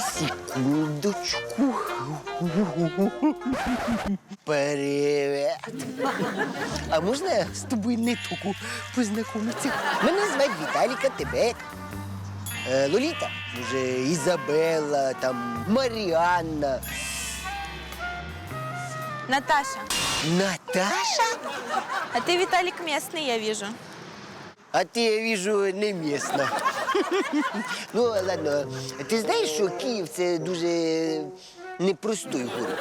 Секундочку. Привет. А можна я з тобою не току познайомитися? Мене звати Віталіка, тебе? Е, Лоліта, може, Ізабелла, там, Маріанна. Наташа, Наташа? а ты, Виталик, местный, я вижу. А ти, я вижу, не місна. ну, ладно. Ти знаєш, що Київ це дуже непростой город.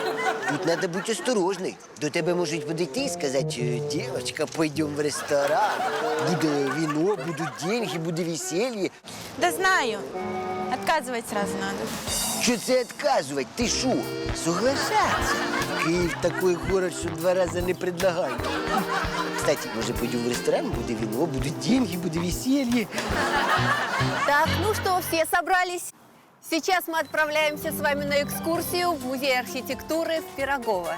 Тут треба бути осторожною. До тебе можуть подійти і сказати, дівчинка, пойдемо в ресторан. Буде вино, будуть деньги, буде веселье. Да знаю. Отказывать сразу надо. Що це відказувати? Ти що? Соглашаться. Київ такий город, що два рази не предлагають. Кстати, може, пойдемо в ресторан, буде вино, будуть деньги, буде веселье. Так, ну что, все собрались? Сейчас мы отправляемся с вами на экскурсию в Музей архитектуры в Пирогово.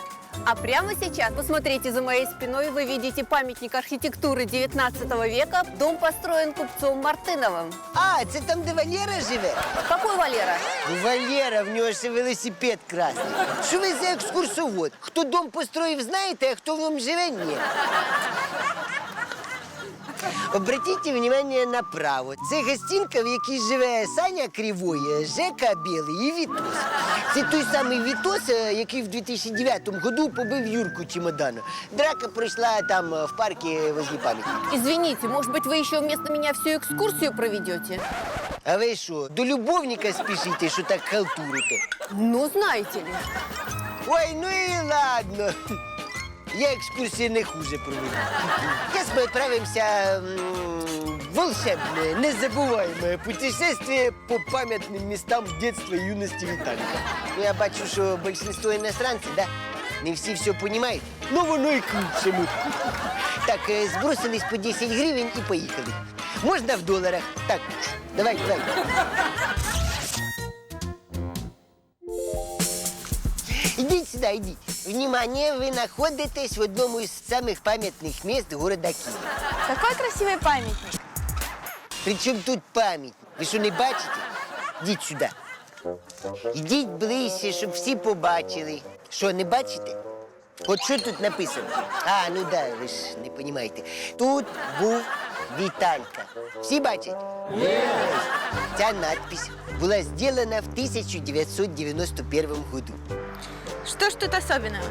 А прямо сейчас, посмотрите за моей спиной, вы видите памятник архитектуры 19 века. Дом построен купцом Мартыновым. А, це там, де Валера живе? Какой Валера? Ну, Валера, в нього ще велосипед красний. Що ви за екскурсовод? Хто дом построїв, знаєте, а хто в ньому живе, ні. Обратіть внимание направо. Це гостинка, в якій живе Саня Кривой, Жека Білий і Вітос. Це той самий Вітос, е, який в 2009 году побив Юрку Чемодана. Драка пройшла там е, в парку возле пам'ятника. Извините, может быть, вы еще вместо меня всю экскурсию проведете? А ви що, до любовника спішите, що так халтурите? Ну, знаете ли. Ой, ну і ладно. Я екскурсії не хуже проведу. Зараз ми відправимося в волшебне, незабуваєме путешествие по пам'ятним містам детства і юності Віталіка. Ну, я бачу, що більшинство іностранців, да? Не всі все розуміють. Ну, воно і к лучшему. Так, е, збросились по 10 гривень і поїхали. Можна в доларах? Так, давай, давай. Ідіть сюди, ідіть. Внимание, ви знаходитесь в одному із самих пам'ятних міст города Києва. Какой красивый памятник. Причому тут пам'ятник? Ви що не бачите? Ідіть сюди. Ідіть ближче, щоб всі побачили. Що, не бачите? От що тут написано? А, ну да, ви ж не розумієте. Тут був Віталька. Всі бачать? Ця надпись була зроблена в 1991 году. Что ж тут особенного?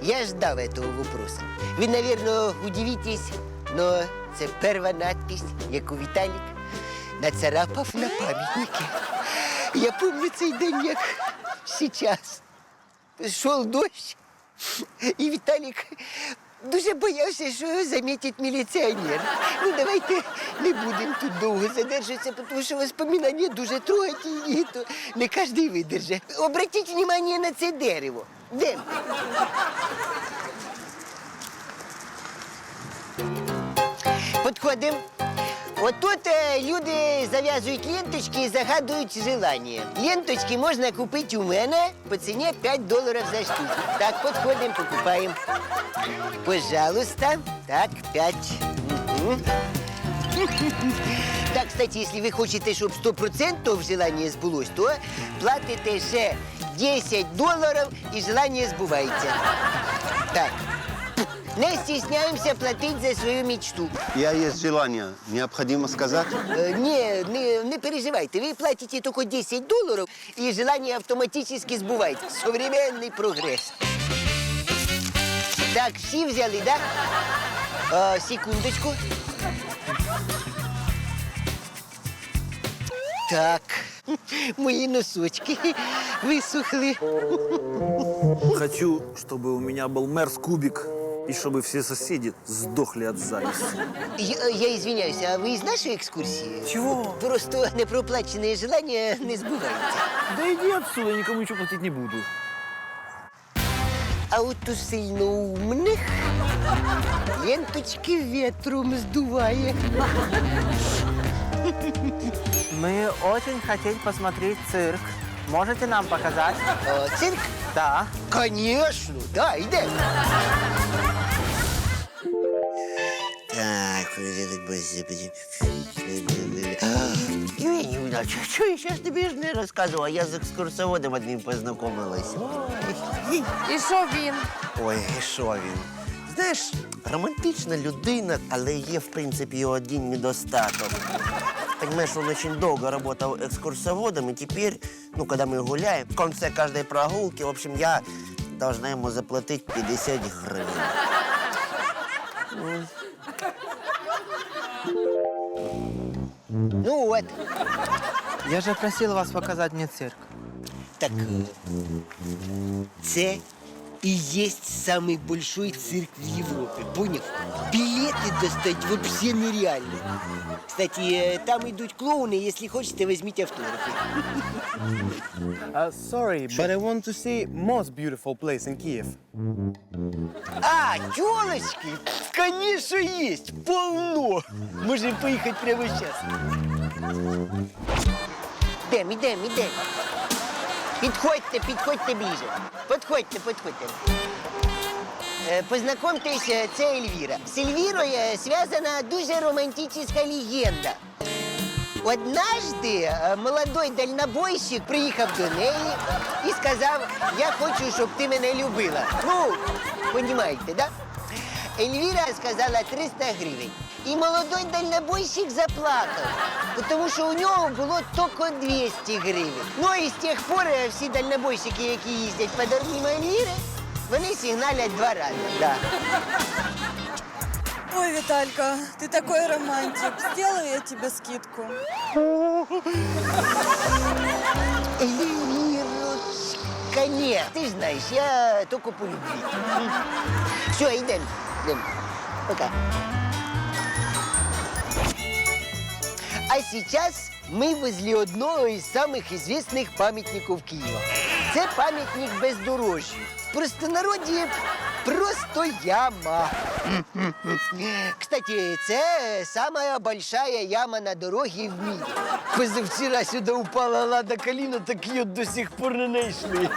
Я ждав этого вопроса. Ви, наверное, удивитесь, но це перша надпись, яку Віталік нацарапав на пам'ятнике. Я пам'ятаю цей день, як сейчас. Шел дождь, и Віталік дуже боявся, що його замітить міліціонер. Ну, давайте не будемо тут довго задержатися, тому що воспоминання дуже трогательні, то не кожен видержить. Обратіть увагу на це дерево. Де? Підходимо. Отут е, люди зав'язують ленточки і загадують желання. Ленточки можна купити у мене по ціні 5 доларів за штуку. Так, підходимо, покупаємо. Пожалуйста. Так, 5. Угу. Так, кстати, если вы хотите, чтобы 100% желание сбылось, то платите ще 10 долларов и желание сбывается. Так. Не стесняемся платить за свою мечту. Я есть желание. Необходимо сказать. Э, не, не, не переживайте, вы платите только 10 долларов, и желание автоматически сбывается. Современный прогресс. Так, всі взяли, да? А, секундочку. Так, мої носочки висохли. Хочу, чтобы у меня был мэр Кубик, и чтобы все соседи сдохли от зависти. Я, я извиняюсь, а ви з нашої екскурсії? Чего? Просто непроплачене желання не збувається. Да иди отсюда, я никому ничего платить не буду. А от у сильно умних ленточки ветром здуває. Мы очень хотим посмотреть цирк. Можете нам показать? А, цирк? Да. Конечно, да, йде. Так, Юрій, що я зараз тобі ж не розказував, я з екскурсоводом одним познайомилась. І що він? Ой, і що він? Знаєш, романтична людина, але є, в принципі, один недостаток. Понимаешь, он очень долго работал экскурсоводом, и теперь, ну, когда мы гуляем, в конце каждой прогулки, в общем, я должна ему заплатить 50 гривен. Ну вот. Я же просил вас показать мне цирк. Так, це і є самый большой цирк в Европе, понял? Билеты достать вообще нереально. Кстати, э, там идут клоуны, если хотите, возьмите автографы. Uh, sorry, but I want to see most beautiful place in Kiev. А, телочки? Конечно, есть, полно. Можем поехать прямо сейчас. Идем, идем, идем. Підходьте, підходьте ближе. Підходьте, підходьте. Е, Познайомтесь, е, це Ельвіра. З Ельвірою зв'язана дуже романтична легенда. Однажды е, молодой дальнобойщик приїхав до неї і сказав, я хочу, щоб ти мене любила. Ну, розумієте, да? Ельвіра сказала 300 гривень. І молодой дальнобойщик заплакав, тому що у нього було тільки 200 гривень. Ну і з тих пор е, всі дальнобойщики, які їздять по дорогам Ельвіри, вони сигналять два рази. Да. Ой, Виталька, ты такой романтик. Сделаю я тебе скидку. Эльвирочка, нет, ты знаешь, я только по любви. Все, идем, идем. Пока. А сейчас мы возле одного из самых известных памятников Киева. Це памятник бездорожжю. В простонародді просто яма. Кстати, це самая большая яма на дороге в мире. Позавчера сюда упала Лада Калина, так ее до сих пор не знайшли.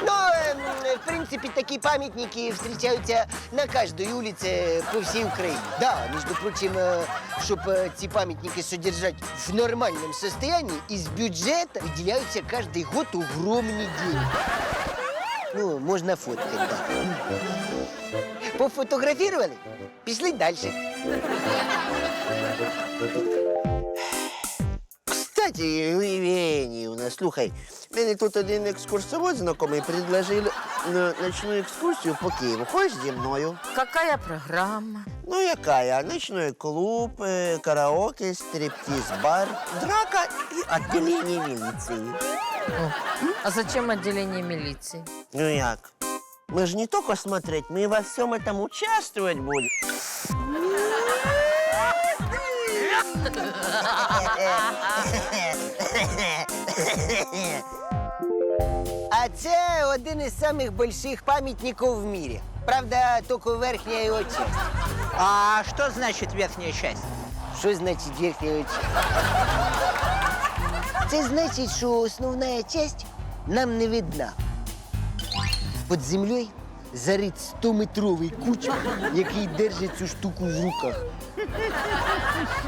Ну, эм, в принципе, такие памятники встречаются на каждой улице по всей Украине. Да, между прочим, чтобы эти памятники содержать в нормальном состоянии, из бюджета выделяются каждый год огромные деньги. Ну, можно фоткать, да. Пофотографировали? Пішли дальше. Кстати, Євгенівна, слухай, мене тут один екскурсовод знайомий предложив на ночну екскурсію по Києву. Хочеш зі мною? Какая программа? Ну, яка? Ночной клуб, э, караоке, стриптиз-бар, драка и отделение милиции. А зачем отделение милиции? Ну як? Мы же не только смотреть, мы во всем этом участвовать будем. А це один із самих больших пам'ятників в мірі. Правда, тільки верхня його часть. А что значит верхняя часть? Що значить верхня його часть? Це значить, що основна часть нам не видна. Під землею зарит 100-метровий куч, який держить цю штуку в руках.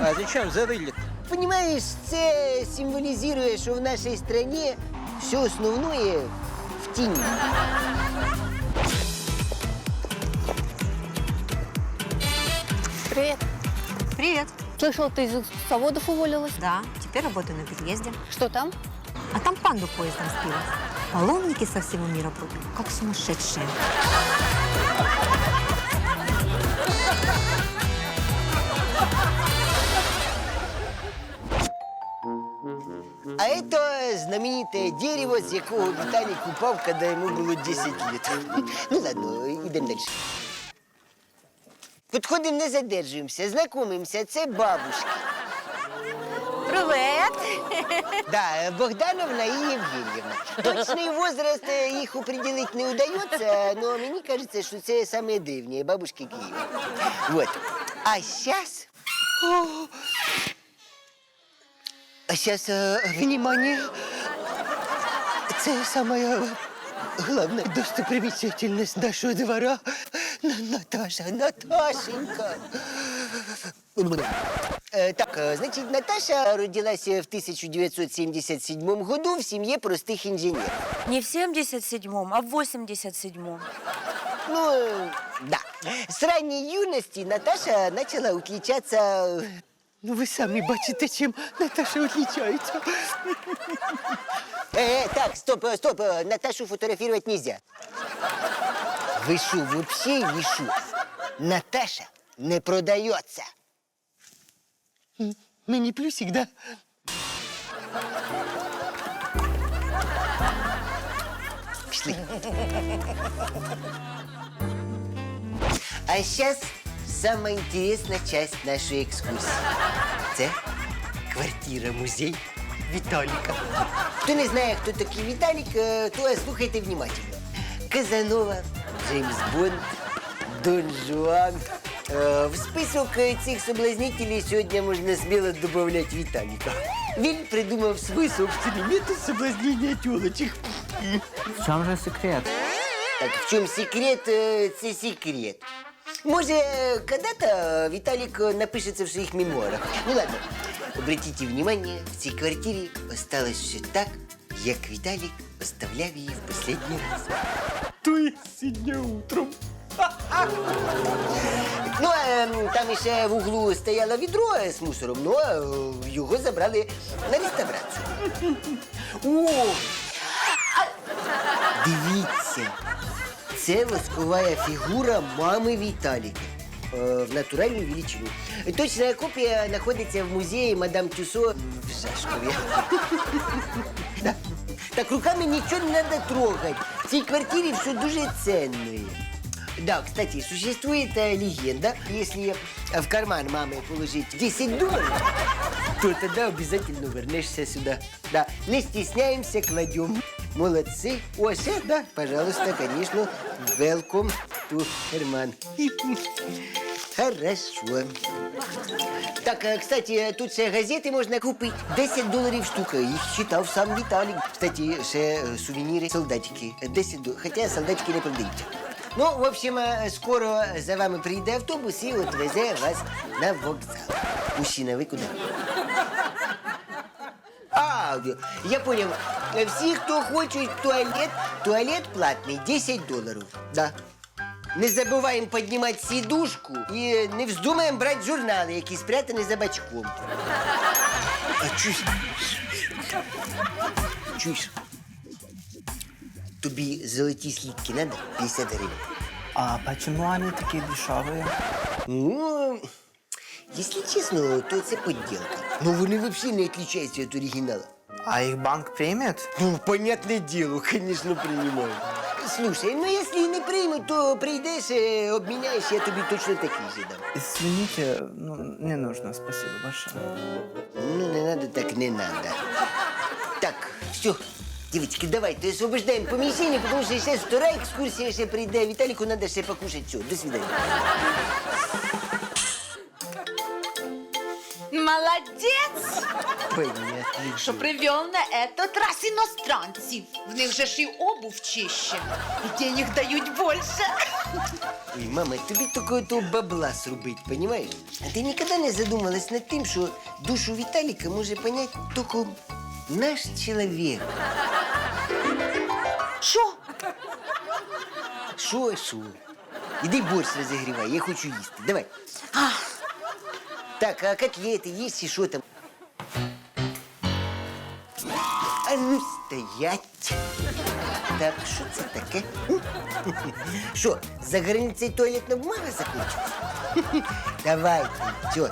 А зачем зарыли Понимаешь, це символізує, що в нашій стране все основное в тіні. Привет. Привет. Слышал, ты из заводов уволилась? Да, теперь работаю на переезде. Что там? А там панду поездом сбила. Паломники со всего мира прут, как сумасшедшие. знаменитое дерево, с якого Виталик упал, когда ему было 10 лет. Ну ладно, идем дальше. Підходимо, не задержуємося, знайомимося, це бабушки. Привет! Да, Богдановна и Евгеньевна. Точный возраст э, их определить не удается, но мне кажется, что это самые древние бабушки Киева. Вот. А сейчас... А сейчас, внимание, это самая главная достопримечательность нашего двора. Наташа, Наташенька. Э, Так, э, значит, Наташа родилась э, в 1977 году в семье простых инженеров. Не в 77-м, а в 87-м. Ну, э, да. С ранней юности Наташа начала отличаться... э, Ну, ви самі бачите, чим Наташа отличається. Э, так, стоп, э, стоп, э, Наташу фотографировать нельзя. Вы шо, вообще не шо? Наташа не продается. Мені плюсик, да? Пішли. А сейчас самая интересная часть нашей экскурсии. Це квартира-музей Віталіка. Хто не знає, хто такий Віталік, е, то слухайте внимательно. Казанова, Джеймс Бонд, Дон Жуан. Е, В список цих соблазнителей сьогодні можна сміло додати Віталіка. Він придумав свій собственний метод соблазнення тілочок. В чем же секрет? Так в чем секрет? э, Це секрет. Може, э, когда-то Виталик э, напишется в своих мемуарах. Ну ладно, обратите внимание, в цій квартирі осталось все так, як Виталик оставляв її в последний раз. То есть сегодня утром. Ну, а там ще в углу стояло відро з мусором, ну а е, його забрали на реставрацію. О! Дивіться, це воскова фігура мами Віталіка е, в натуральну величину. Точна копія знаходиться в музеї мадам Тюсо в Шашкові. Да. Так руками нічого не треба трогати. В цій квартирі все дуже ценне. Да, кстати, существует э, легенда, если в карман мамы положить 10 долларов, то тогда обязательно вернешься сюда. Да, не стесняемся, кладем. Молодцы. О, все, да, пожалуйста, конечно, welcome to карман. Хорошо. Так, кстати, тут ще газети можна купити. 10 доларів штука. Їх читав сам Віталій. Кстати, ще е, солдатики. 10 доларів. Хоча солдатики не продаються. Ну, в общем, е, скоро за вами прийде автобус і отвезе вас на вокзал. Мужчина, ви куди? А, я понял. Всі, хто хочуть в туалет, туалет платний 10 доларів. Да. Не забуваємо піднімати сідушку і не вздумаємо брати журнали, які спрятані за бачком. А чусь. Чуєш? Тобі золоті слідки надо? 50 гривень. А почему они такие дешевые? Ну, если честно, то це подделка. Ну, вони взагалі не відрізняються від оригіналу. А их банк примет? Ну, понятное дело, конечно, принимаю. Слушай, ну если не примут, то прийдешь, э, обменяешь, я тобі точно такий же дам. Извините, ну, не нужно, спасибо большое. Ну, не надо, так не надо. Так, все, девочки, давайте освобождаем помещение, потому что сейчас вторая экскурсия ще прийде. Виталику надо ще покушать. Все, до свидания. Молодець, Понятно. що привел на этот раз иностранцев. В них же ж і обув чище. І денег дають більше. Ой, мама, тобі такого бабла срубить, понимаешь? А ти ніколи не задумалась над тим, що душу Віталіка може понять тільки наш чоловік. Що? Що, що? Іди борщ розігрівай, я хочу їсти. Давай. Так, а котлети є і що там? А ну стоять. Так, що це таке? Що, за границей туалетна бумага закончилась? Давайте, идет.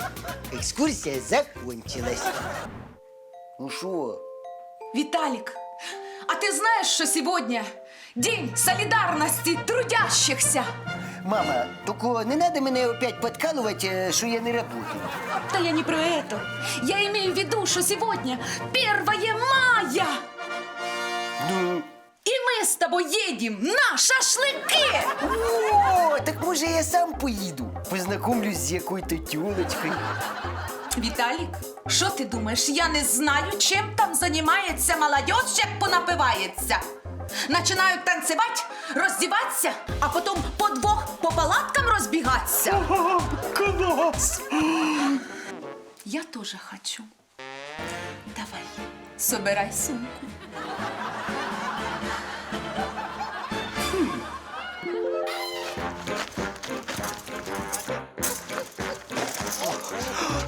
Экскурсия закончилась. Ну что? Виталик, а ты знаешь, что сегодня День солидарности трудящихся? Мама, только не надо меня опять подкалывать, э, что я не работаю. Да я не про это. Я имею в виду, что сегодня 1 мая. Ну, И мы с тобой едем на шашлыки. о, так може я сам поїду. Познакомлюсь з якою-то тюлочкою. Виталик, что ты думаешь, я не знаю, чем там занимается молодежь, як понапивается? Начинають танцювати, роздіватися, а потім по двух по палаткам розбігатися. Ага! Я теж хочу. Давай, собирай сумку.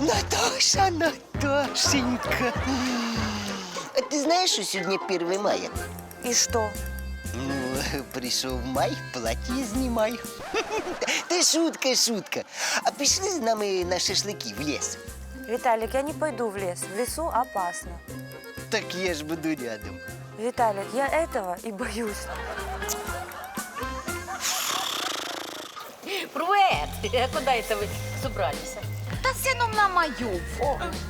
Наташа, Наташенька. А ты знаєш, що сьогодні 1 мая? И что? Ну, прийшов май, плаття знімаю. Та шутка, шутка. А пішли з нами на шашлики в ліс. Виталик, я не пойду в лес. В лесу опасно. Так я ж буду рядом. Виталик, я этого и боюсь. Привет! Куда это вы собрались? Та сином на мою.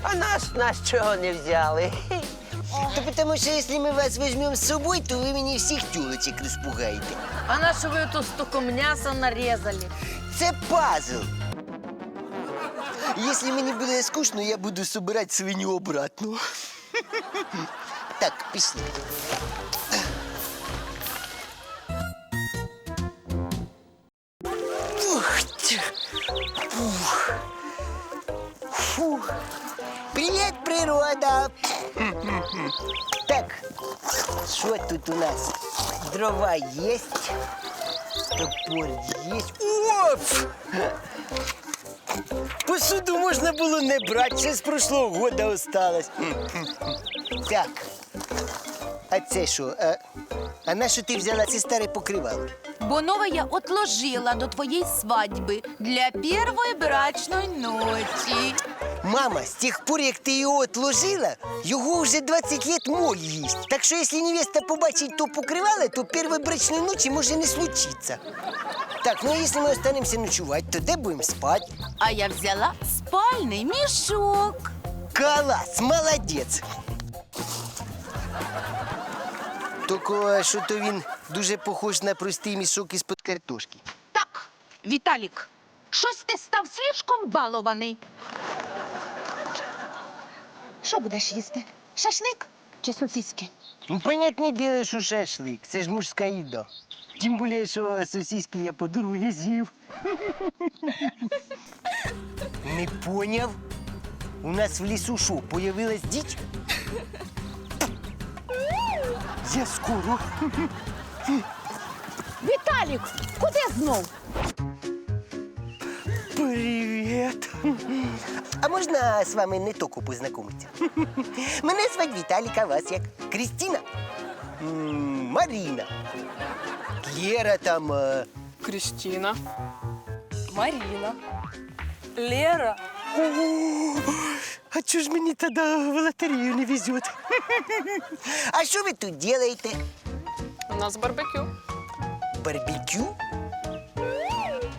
А нас, нас чого не взяли? Та потому что если мы вас возьмем с собой, то вы меня всех тюлочек распугаете. А на что вы тут столько мяса нарезали? Це пазл. Если мені будет скучно, я буду собирать свиню обратно. Так, пішли. Що тут у нас? Дрова есть, топор есть. Оп! Посуду можна було не брати, ще з прошлого года осталось. Так. А це що? А, а на що ти взяла це старе покривало? Бо нове я отложила до твоєї свадьби для першої брачної ночі. Мама, з тих пор, як ти його отложила, його вже 20 лет моль їсть. Так що, якщо невеста побачить то покривало, то першої брачної ночі може не случиться. Так, ну а якщо ми останемося ночувати, то де будемо спати? А я взяла спальний мішок. Класс, молодець. Тільки що то він дуже похож на простий мішок із-під картошки. Так, Віталік, щось ти став слишком балований. Що будеш їсти? Шашлик чи сосиски? Ну, понятне дело, що шашлик. Це ж мужська їда. Тим більше, що сосиски я по дорозі з'їв. Не поняв? У нас в лісу що, появилась діч? Я скоро. Віталік, куди знов? Привіт. А можна з вами не току познайомитися? Мене звати Віталік, а вас як? Крістіна? М, Маріна. Лєра там. е, Кристина. Марина. Лера. О, а чого ж мені тоді в лотерею не везет? А що ви тут делаєте? У нас барбекю. Барбекю?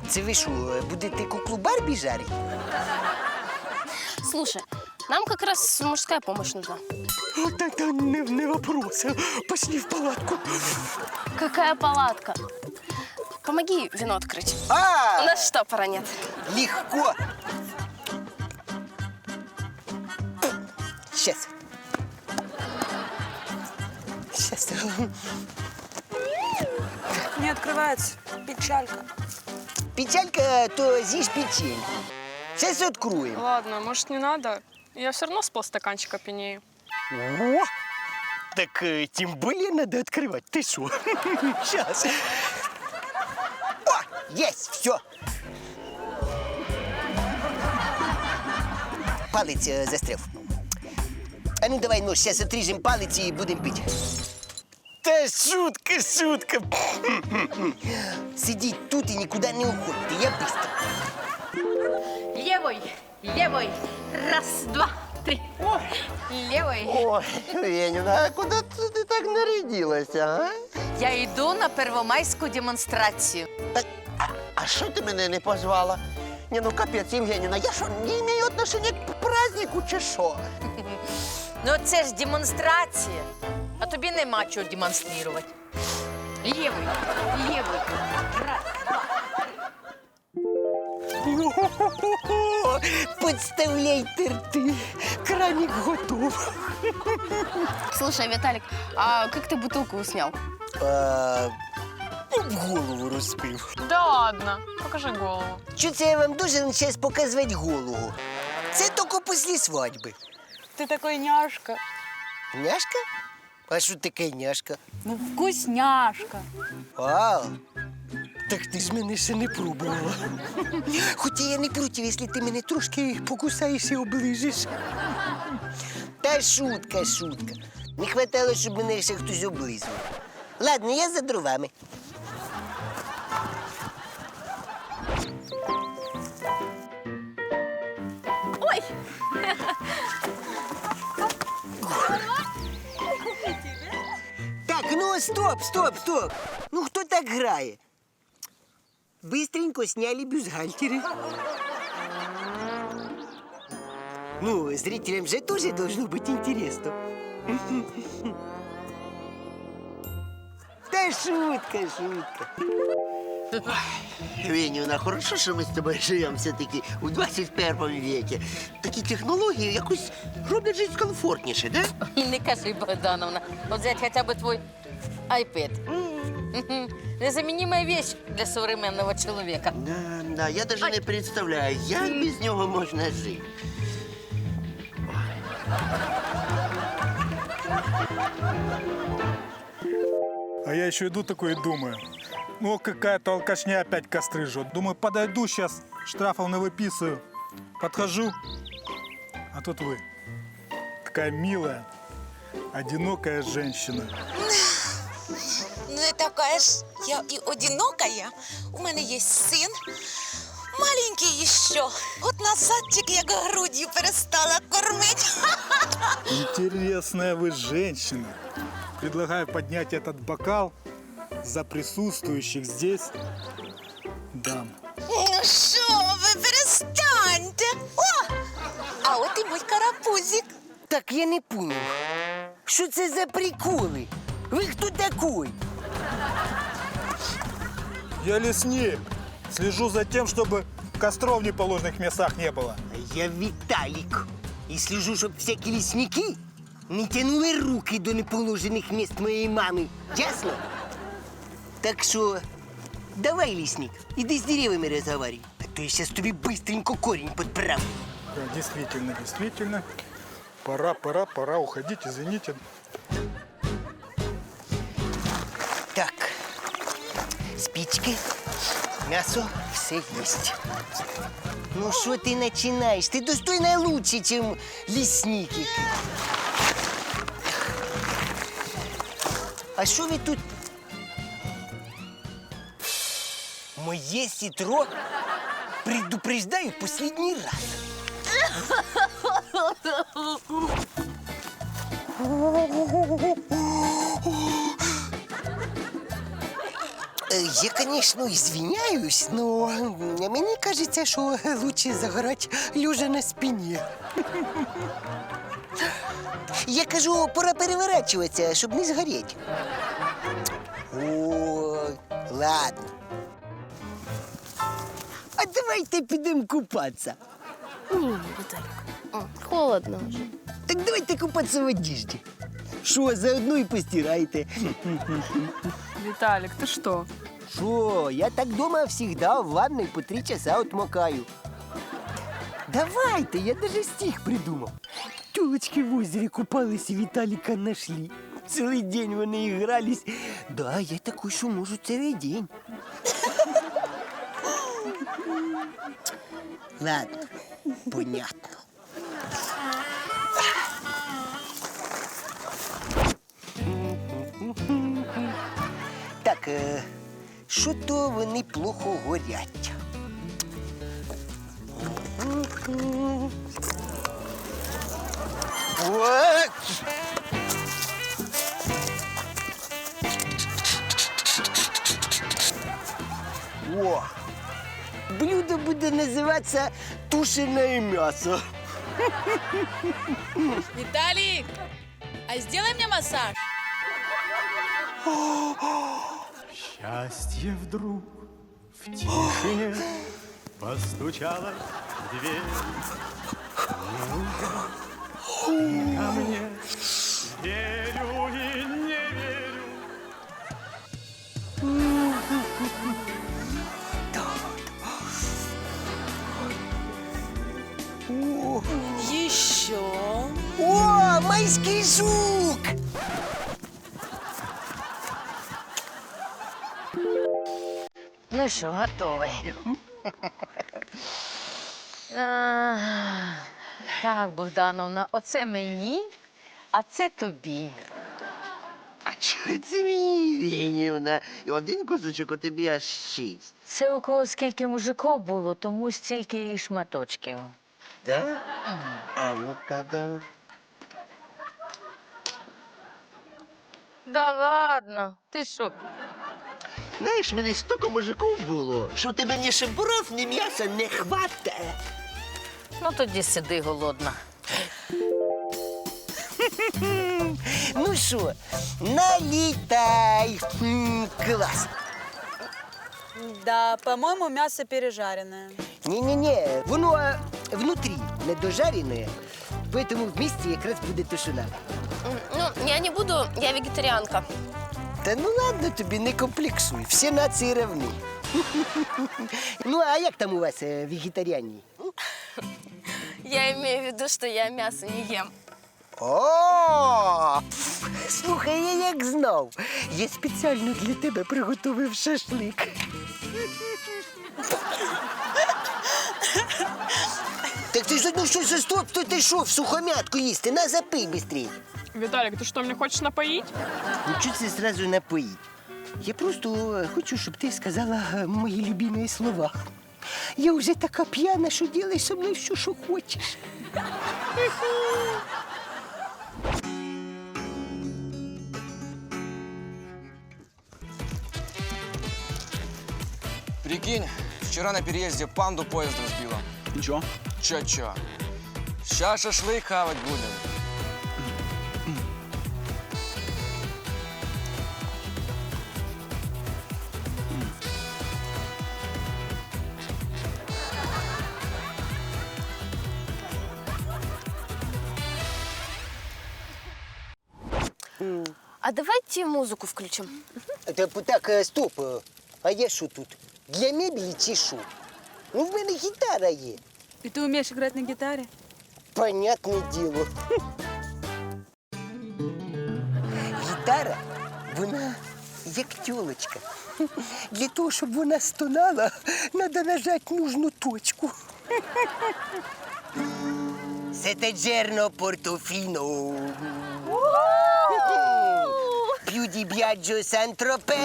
Це ви що, будете куклу Барбі жарити? Слушай, нам как раз мужская помощь нужна. Вот тогда не, не вопрос. Пошли в палатку. Какая палатка? Помоги вино открыть. А, У нас штопора нет. легко. Сейчас Сейчас. Не открывается. Печалька. Печалька, то з'їж печеньку. Сейчас откроем. Ладно, может, не надо? Я все равно с полстаканчика пьянею. О! Так э, тем более надо открывать. Ты что? Сейчас. О, есть, все. Палець э, застряв. А ну давай, ну, сейчас отрежем палец и будем пить. Та шутка, шутка. Сидіть тут і нікуди не уходьте, я быстро. Левой, левой. Раз, два, три. Левой. Ой, Венюна, а куда ты, ты так нарядилась, а? Я иду на первомайскую демонстрацию. А що ти мене не позвала? Ні, ну капець, Євгенівна, я що, не маю отношення к празднику чи що? Ну це ж демонстрація. А тобі нема чого демонструвати. Левой, левой. Раз, два. О, Подставляйте рти. Краник готов. Слушай, Виталик, а как ты бутылку снял? А, об голову розбив. Да ладно. Покажи голову. Що це я вам должен зараз показувати голову? Це тільки після свадьби. Ты такой няшка. Няшка? А що таке няшка? Ну, вкусняшка. Вау! Так ти ж мене ще не пробувала. Хоча я не проти, якщо ти мене трошки покусаєш і оближиш. Та шутка, шутка. Не хватало, щоб мене ще хтось облизував. Ладно, я за дровами. ну стоп, стоп, стоп. Ну хто так грає? Быстренько сняли бюстгальтеры. Ну, зрителям же тоже должно быть интересно. Да шутка, шутка. Венюна, хорошо, що ми з тобою живемо все-таки у 21 веке. Такі технології якось роблять життя комфортніше, да? Не кажи, Богдановна. От взять хоча б твой iPad. Мгм. Незамінима вещь для современного чоловіка. Да, да, я даже не представляю, як без нього можна жити. А я еще иду такой и думаю, ну какая-то алкашня опять костры жжет. Думаю, подойду сейчас, штрафов не выписываю. Подхожу, а тут вы. Такая милая, одинокая женщина. Не така ж я і одинокая. У мене є син. Маленький ще. От насадчик, як грудью перестала кормити. Интересная вы женщина. Предлагаю поднять этот бокал за присутствующих здесь дам. Ну що ви, перестаньте. О! А от і мій карапузик. Так я не понял. Що це за приколи? Ви хто такой? Я лесник. Слежу за тем, чтобы костров в неположенных местах не было. Я Віталік. І слежу, щоб всякі лісники не тянули руки до неположених міст моєї мами. Ясно? Так що, давай, лісник, іди з деревами розговаривай. А то я зараз тобі быстренько корінь подправлю. Да, действительно, действительно. Пора, пора, пора уходить, извините. Спички, м'ясо, все есть. Ну що ти починаєш? Ти достойна лучше, ніж лісники. А що ви тут? Моє сітро предупреждаю последний раз. Е, Я, конечно, извиняюсь, но мені кажеться, що лучше загорати лежа на спині. Я кажу, пора переворачуватися, щоб не згоріти. О, ладно. А давайте підемо купатися. Ні, Віталік, холодно вже. Так давайте купатися в одежді. Що, заодно і постирайте. Віталік, ти що? Шо, я так дома всегда в ванной по три часа отмокаю. Давайте, я даже стих придумал. Тёлочки в озере купались и Виталика нашли. Целый день вони игрались. Да, я такой, що можу целый день. Ладно, понятно. Так, е, що то вони плохо горять. Ой! О! Блюдо буде називатися тушене м'ясо. Виталик, а сделай мне массаж. Счастье вдруг в тишине постучало в дверь. Ну ко мне верю и не верю. Еще. О, майский жук! Ну що, готовий? А, Так, Богдановна, оце мені, а це тобі. А чого це мені, Євгенівна? І один кусочок, а тобі аж шість. Це у кого скільки мужиків було, тому стільки і шматочків. Да? А ну тогда. Да ладно, ти що? Знаєш, мене стільки мужиків було, що тебе ні шибуров, ні м'яса не хватає. Ну тоді сиди голодна. Ну що, налітай! М, Клас! Да, по-моему, мясо пережаренное. Ні-ні-ні, воно а, внутрі недожарене, поэтому в місті якраз буде тушина. Ну, я не буду, я вегетарианка. Та ну ладно тобі, не комплексуй, всі нації равні. ну, а як там у вас е, вегетаріанні? Я имею в виду, что я мясо не ем. О! Слухай, я як знав. Я спеціально для тебе приготував шашлик. Так ти ж ну що за стоп, то ти що, в сухомятку їсти? На запий быстрей. Виталик, ты что, меня хочешь напоить? Ну, чого це зразу напоїть? Я просто е, хочу, щоб ти сказала е, мої любимі слова. Я вже така п'яна, що ділай со мною все, що хочеш. Прикинь, вчера на переезде панду поезд разбила. Нічого. Чё-чё? Ща шашлык хавать будем. Давайте музыку включим. Так, так, е, стоп. е, А я що тут? Для мебелі чи що? Ну, в мене гітара є. И ты умеешь играть на гитаре? Понятне діло. Гітара, вона як тьолочка. Для того, щоб вона стонала, треба нажати нужну точку. Сете джерно портофіно. di Biagio Saint-Tropez.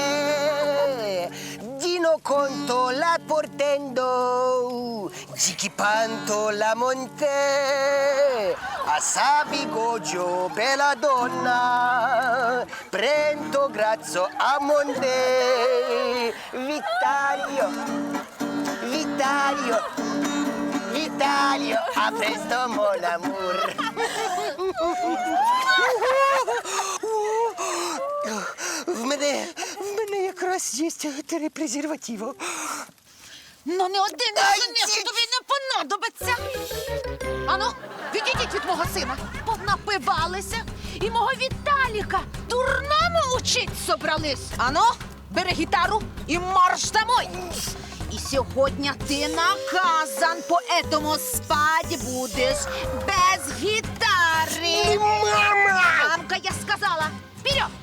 Gino Conto la portendo. Uh, Zichi Panto la Monte. A Savi Gogio bella donna. Prento Grazzo a Monte. Vittorio Vittorio Vittorio A presto mon amour. мене, в мене якраз є три презервативи. Ну не один розумієш, тобі не понадобиться. Ану, відійдіть від мого сина. Понапивалися і мого Віталіка дурному учить собрались. Ану, бери гітару і марш домой. І сьогодні ти наказан, поэтому спать будеш без гітари. Мама! Мамка, я сказала. Вперед!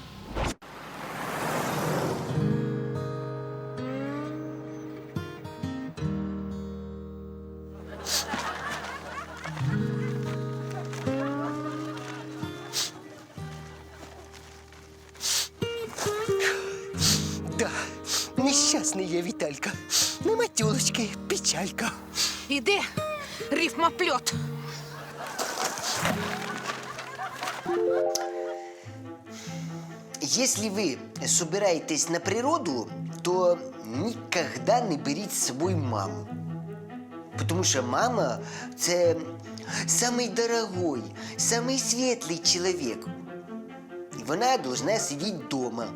Нещасний я Віталька. Нема тюлочки, печалька. Іди, рифмоплет. Если вы собираетесь на природу, то никогда не беріть з собою маму. Потому що мама це самий дорогой, самий світлий чоловік. І вона должна сидіти вдома.